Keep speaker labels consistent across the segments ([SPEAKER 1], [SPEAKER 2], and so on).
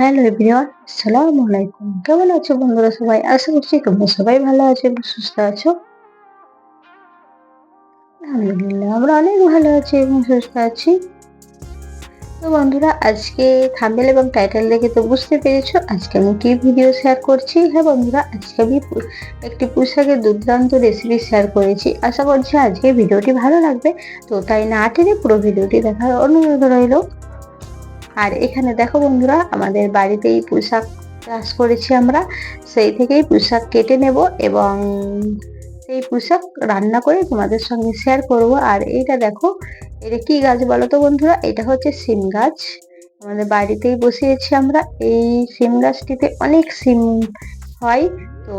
[SPEAKER 1] Hello everyone, আসসালামু আলাইকুম। কেমন আছো বন্ধুরা সবাই? আশা করছি তোমরা সবাই ভালো আছো এবং সুস্থ আছো। আলহামদুলিল্লাহ, আমরা অনেক ভালো আছি এবং সুস্থ আছি। তো বন্ধুরা, আজকে থাম্বেল এবং টাইটেল দেখে তো বুঝতে পেরেছ, আজকে আমি কি ভিডিও শেয়ার করছি? হ্যাঁ বন্ধুরা, আজকে আমি একটি পোশাকের দুর্দান্ত রেসিপি শেয়ার করেছি। আশা করছি আজকে ভিডিওটি ভালো লাগবে। তো তাই না টেনে পুরো ভিডিওটি দেখার অনুরোধ রইল। আর এখানে দেখো বন্ধুরা, আমাদের বাড়িতেই পোশাক চাষ করেছি আমরা। সেই থেকেই পোশাক কেটে নেব এবং সেই পোশাক রান্না করে তোমাদের সঙ্গে শেয়ার করব। আর এইটা দেখো, এটা কি গাছ বলো তো বন্ধুরা? এটা হচ্ছে সিম গাছ। আমাদের বাড়িতেই বসিয়েছি আমরা। এই সিম গাছটিতে অনেক সিম হয়। তো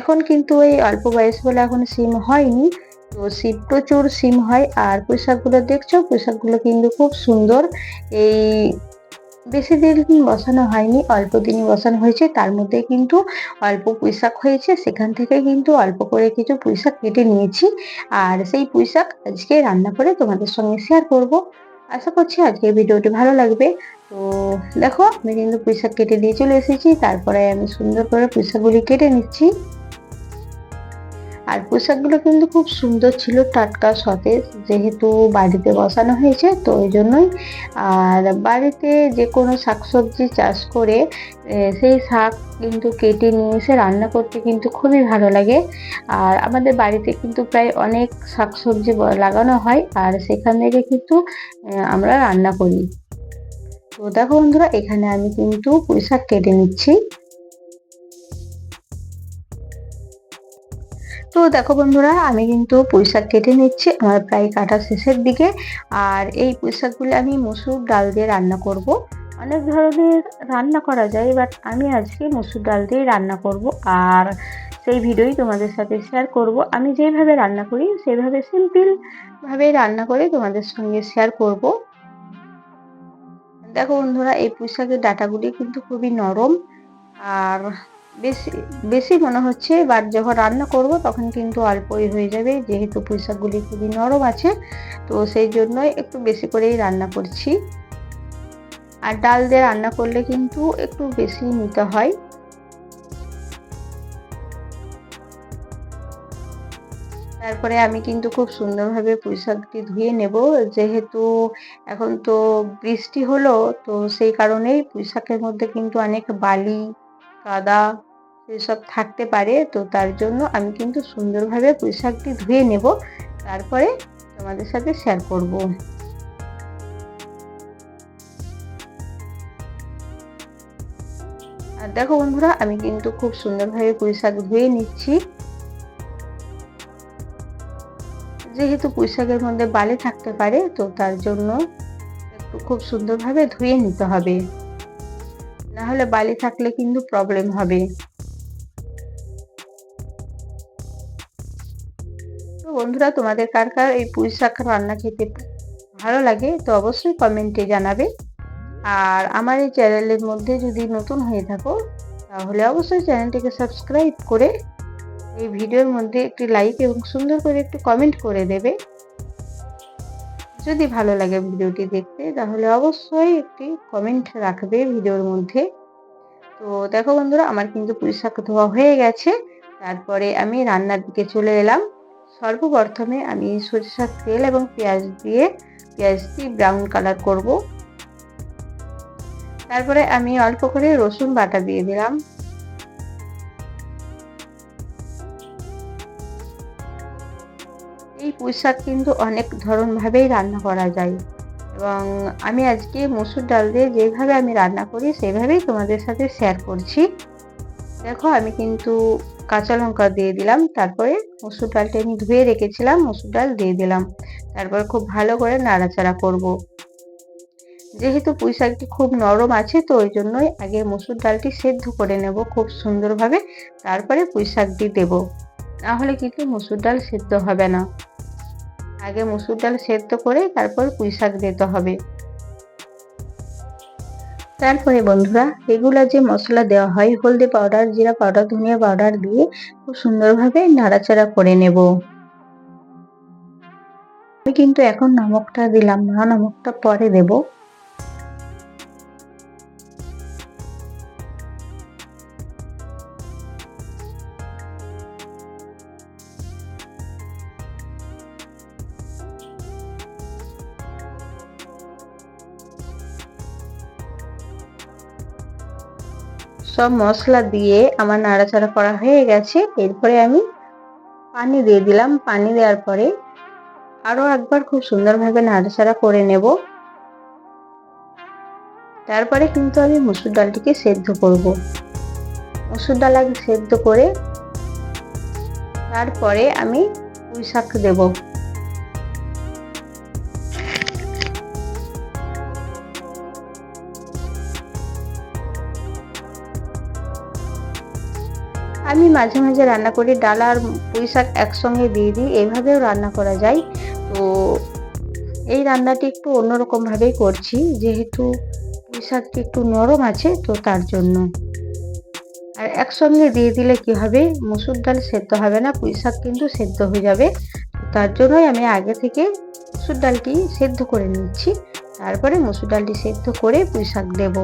[SPEAKER 1] এখন কিন্তু এই অল্প বয়স বলে এখন সিম হয়নি। তো সিম প্রচুর সিম হয়। আর পোশাকগুলো দেখছ? পোশাকগুলো কিন্তু খুব সুন্দর। এই বেশি দিন বসানো হয়নি, অল্প দিনই বসানো হয়েছে, তার মধ্যে কিন্তু অল্প পুঁইশাক হয়েছে, সেখান থেকে কিন্তু অল্প করে কিছু পুঁইশাক কেটে নিয়েছি। আর সেই পুঁইশাক আজকে রান্না করে তোমাদের সঙ্গে শেয়ার করব। আশা করছি আজকে ভিডিওটি ভালো লাগবে। তো দেখো, আমি কিন্তু পুঁইশাক কেটে দিয়ে চলে এসেছি, তারপরে আমি সুন্দর করে পুঁইশাকগুলি কেটে নিচ্ছি। আর পোশাকগুলো কিন্তু খুব সুন্দর ছিল টাটকা সতেজ যেহেতু বাড়িতে বসানো হয়েছে, তো ওই জন্যই। আর বাড়িতে যে কোনো শাকসবজি চাষ করে সেই শাক কিন্তু কেটে নিয়ে এসে রান্না করতে কিন্তু খুবই ভালো লাগে। আর আমাদের বাড়িতে কিন্তু প্রায় অনেক শাকসবজি লাগানো হয়, আর সেখান থেকে কিন্তু আমরা রান্না করি। তো দেখো বন্ধুরা, এখানে আমি কিন্তু পুঁই শাক কেটে নিচ্ছি। তো দেখো বন্ধুরা, আমি কিন্তু পুঁইশাক কেটে নিচ্ছি আমার প্রায় কাটা শেষের দিকে। আর এই পুঁইশাকগুলো আমি মসুর ডাল দিয়ে রান্না করব। অনেক ধরনের রান্না করা যায় বাট আমি আজকে মসুর ডাল দিয়ে রান্না করব। আর সেই ভিডিওই তোমাদের সাথে শেয়ার করব। আমি যেভাবে রান্না করি, সেভাবে সিম্পলভাবে রান্না করে তোমাদের সঙ্গে শেয়ার করব। দেখো বন্ধুরা, এই পুঁইশাকের ডাটাগুলি কিন্তু খুবই নরম। আর বেশি বেশি মনে হচ্ছে, এবার যখন রান্না করব তখন কিন্তু অল্পই হয়ে যাবে, যেহেতু পুঁইশাকগুলি খুবই নরম আছে, তো সেই জন্যই একটু বেশি করেই রান্না করছি। আর ডাল দিয়ে রান্না করলে কিন্তু একটু বেশি নিতে হয়। তারপরে আমি কিন্তু খুব সুন্দরভাবে পুঁইশাকটি ধুয়ে নেব, যেহেতু এখন তো বৃষ্টি হলো, তো সেই কারণেই পুঁইশাকের মধ্যে কিন্তু অনেক বালি, কাদা এসব থাকতে পারে, তো তার জন্য আমি কিন্তু সুন্দরভাবে পুঁই শাকটি ধুয়ে নেব। তারপরে তোমাদের সাথে শেয়ার করব। আর দেখো বন্ধুরা, আমি কিন্তু খুব সুন্দরভাবে পুঁই শাক ধুয়ে নিচ্ছি। যেহেতু পুঁই শাকের মধ্যে বালি থাকতে পারে, তো তার জন্য একটু খুব সুন্দরভাবে ধুয়ে নিতে হবে। না হলে বালি থাকলে কিন্তু প্রবলেম হবে। বন্ধুরা, তোমাদের কার কার এই পুঁই শাক রান্না খেতে ভালো লাগে, তো অবশ্যই কমেন্টে জানাবে। আর আমার এই চ্যানেলের মধ্যে যদি নতুন হয়ে থাকো, তাহলে অবশ্যই চ্যানেলটিকে সাবস্ক্রাইব করে এই ভিডিওর মধ্যে একটি লাইক এবং সুন্দর করে একটু কমেন্ট করে দেবে। যদি ভালো লাগে ভিডিওটি দেখতে, তাহলে অবশ্যই একটি কমেন্ট রাখবে ভিডিওর মধ্যে। তো দেখো বন্ধুরা, আমার কিন্তু পুঁই শাক ধোয়া হয়ে গেছে। তারপরে আমি রান্নার দিকে চলে এলাম। সর্বপ্রথমে আমি সরিষার তেল এবং পেঁয়াজ দিয়ে পেঁয়াজটি ব্রাউন কালার করব। তারপরে আমি অল্প করে রসুন বাটা দিয়ে দিলাম। এই পুঁই শাক কিন্তু অনেক ধরনভাবেই রান্না করা যায় এবং আমি আজকে মসুর ডাল দিয়ে যেভাবে আমি রান্না করি, সেভাবেই তোমাদের সাথে শেয়ার করছি। দেখো, আমি কিন্তু কাঁচা লঙ্কা দিয়ে দিলাম, তারপরে মসুর ডালটা আমি ধুয়ে রেখেছিলাম, মসুর ডাল দিয়ে দিলাম। তারপর খুব ভালো করে নাড়াচাড়া করব। যেহেতু পুঁই শাকটি খুব নরম আছে, তো ওই জন্যই আগে মসুর ডালটি সেদ্ধ করে নেব খুব সুন্দরভাবে, তারপরে পুঁই শাকটি দেবো। নাহলে কিন্তু মসুর ডাল সেদ্ধ হবে না। আগে মসুর ডাল সেদ্ধ করে তারপর পুঁই শাক দিতে হবে। তারপরে বন্ধুরা রেগুলার যে মশলা দেওয়া হয়, হলদি পাউডার জিরা পাউডার ধনিয়া পাউডার দিয়ে খুব সুন্দরভাবে নাড়াচাড়া করে নেব। আমি কিন্তু এখন নমকটা দিলাম না, নমকটা পরে দেব। সব মশলা দিয়ে আমার নাড়াচাড়া করা হয়ে গেছে। এরপরে আমি পানি দিয়ে দিলাম। পানি দেওয়ার পরে আরও একবার খুব সুন্দরভাবে নাড়াচাড়া করে নেব। তারপরে কিন্তু আমি মুসুর ডালটিকে সেদ্ধ করব। মুসুর ডাল আগে সেদ্ধ করে তারপরে আমি পুঁই শাক দেবো। আমি মাঝে মাঝে রান্না করি, ডাল আর পুঁই শাক একসঙ্গে দিয়ে দিই এইভাবেও রান্না করা যায়। তো এই রান্নাটি একটু অন্যরকমভাবেই করছি, যেহেতু পুঁই শাকটি একটু নরম আছে, তো তার জন্য। আর একসঙ্গে দিয়ে দিলে কি হবে? মুসুর ডাল সেদ্ধ হবে না, পুঁই শাক কিন্তু সেদ্ধ হয়ে যাবে। তার জন্যই আমি আগে থেকে মুসুর ডালটি সেদ্ধ করে নিচ্ছি। তারপরে মুসুর ডালটি সেদ্ধ করে পুঁই শাক দেবো।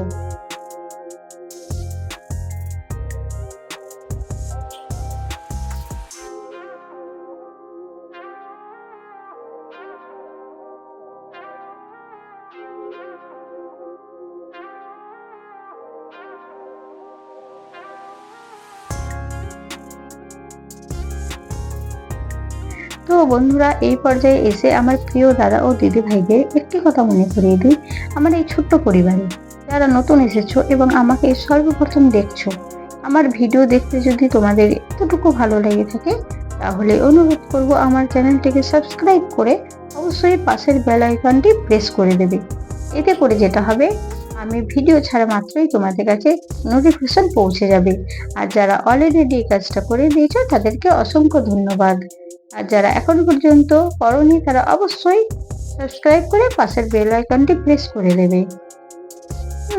[SPEAKER 1] তো বন্ধুরা, এই পর্যায়ে এসে আমার প্রিয় দাদা ও দিদি ভাইদের একটি কথা মনে করিয়ে দিই। আমার এই ছোট্ট পরিবারে যারা নতুন এসেছ এবং আমাকে সর্বপ্রথম দেখছ, আমার ভিডিও দেখতে যদি তোমাদের এতটুকু ভালো লেগে থাকে, তাহলে অনুরোধ করব আমার চ্যানেলটিকে সাবস্ক্রাইব করে অবশ্যই পাশের বেল আইকনটি প্রেস করে দেবে। এতে করে যেটা হবে, আমি ভিডিও ছাড়া মাত্রই তোমাদের কাছে নোটিফিকেশন পৌঁছে যাবে। আর যারা অলরেডি এই কাজটা করে দিয়েছ, তাদেরকে অসংখ্য ধন্যবাদ। আর যারা এখন পর্যন্ত করনি, তারা অবশ্যই সাবস্ক্রাইব করে পাশের বেল আইকনটি প্রেস করে দেবে।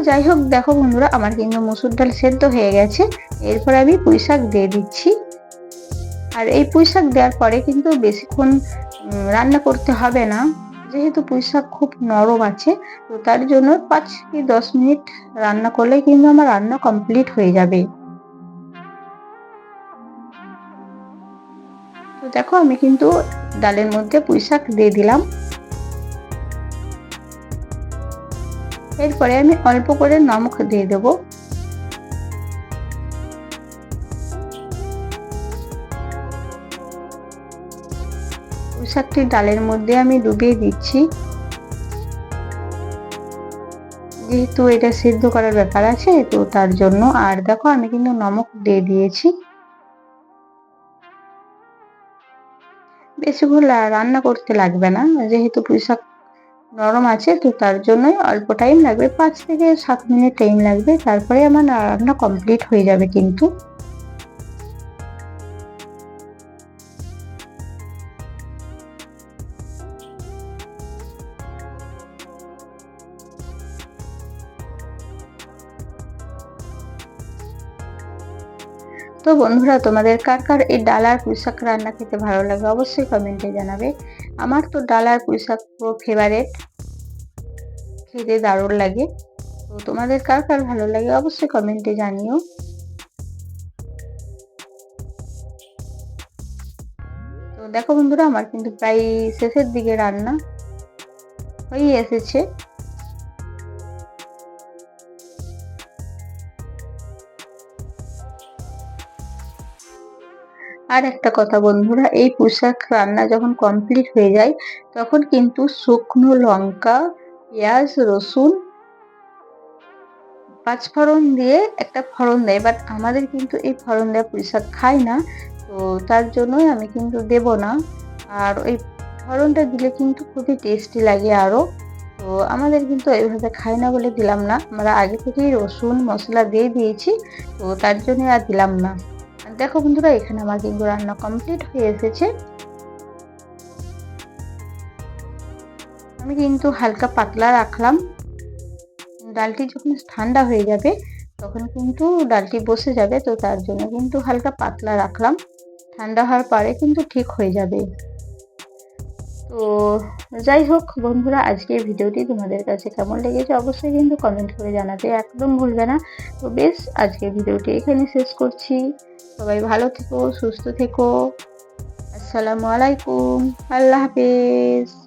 [SPEAKER 1] যাই হোক, দেখো বন্ধুরা, আমার কিন্তু মসুর ডাল সেদ্ধ হয়ে গেছে। এরপর আমি পুঁই শাক দিয়ে দিচ্ছি। আর এই পুঁই শাক দেওয়ার পরে কিন্তু বেশিক্ষণ রান্না করতে হবে না। যেহেতু পুঁই শাক খুব নরম আছে, তো তার জন্য পাঁচ কি দশ মিনিট রান্না করলে কিন্তু আমার রান্না কমপ্লিট হয়ে যাবে। দেখো, আমি কিন্তু ডালের মধ্যে পুঁই শাক দিয়ে দিলাম। এরপরে আমি অল্প করে নমক দিয়ে দেব। পুঁই শাকটি ডালের মধ্যে আমি ডুবিয়ে দিচ্ছি। যেহেতু এটা সিদ্ধ করার ব্যাপার আছে, তো তার জন্য। আর দেখো, আমি কিন্তু নমক দিয়ে দিয়েছি। বেশিক্ষণ রান্না করতে লাগবে না। যেহেতু পুঁই শাক নরম আছে, তো তার জন্যই অল্প টাইম লাগবে। পাঁচ থেকে সাত মিনিট টাইম লাগবে। তারপরে আমার রান্না কমপ্লিট হয়ে যাবে কিন্তু। তো বন্ধুরা, তোমাদের কার কার এই ডাল আর পুঁইশাক রান্না খেতে ভালো লাগে অবশ্যই কমেন্টে জানাবে। আমার তো ডাল আর পুঁইশাক পুরো ফেভারেট খেতে দারুণ লাগে। তো তোমাদের কার কার ভালো লাগে অবশ্যই কমেন্টে জানিও। তো দেখো বন্ধুরা, আমার কিন্তু প্রায় শেষের দিকে রান্না হয়ে এসেছে। আর একটা কথা বন্ধুরা, এই পোশাক রান্না যখন কমপ্লিট হয়ে যায়, তখন কিন্তু শুকনো লঙ্কা, পেঁয়াজ, রসুন পাঁচ ফোড়ন দিয়ে একটা ফোড়ন দেয়। বাট আমাদের কিন্তু এই ফোড়ন দেওয়া পুঁইশাক খায় না, তো তার জন্যই আমি কিন্তু দেব না। আর ওই ফোড়নটা দিলে কিন্তু খুবই টেস্টি লাগে আরও। তো আমাদের কিন্তু এইভাবে খাই না বলে দিলাম না। আমরা আগে থেকেই রসুন, মশলা দিয়ে দিয়েছি, তো তার জন্য আর দিলাম না। দেখো বন্ধুরা, এখানে আমার কিন্তু রান্না কমপ্লিট হয়ে এসেছে। আমি কিন্তু হালকা পাতলা রাখলাম। ডালটি যখন ঠান্ডা হয়ে যাবে, তখন কিন্তু ডালটি বসে যাবে, তো তার জন্য কিন্তু হালকা পাতলা রাখলাম। ঠান্ডা হওয়ার পরে কিন্তু ঠিক হয়ে যাবে। তো যাই হোক বন্ধুরা, আজকের ভিডিওটি তোমাদের কাছে কেমন লেগেছে অবশ্যই কিন্তু কমেন্ট করে জানাতে একদম ভুলবে না। তো বেশ, আজকের ভিডিওটি এখানে শেষ করছি। সবাই ভালো থেকো সুস্থ থেকো। আসসালামু আলাইকুম। আল্লাহ হাফিজ।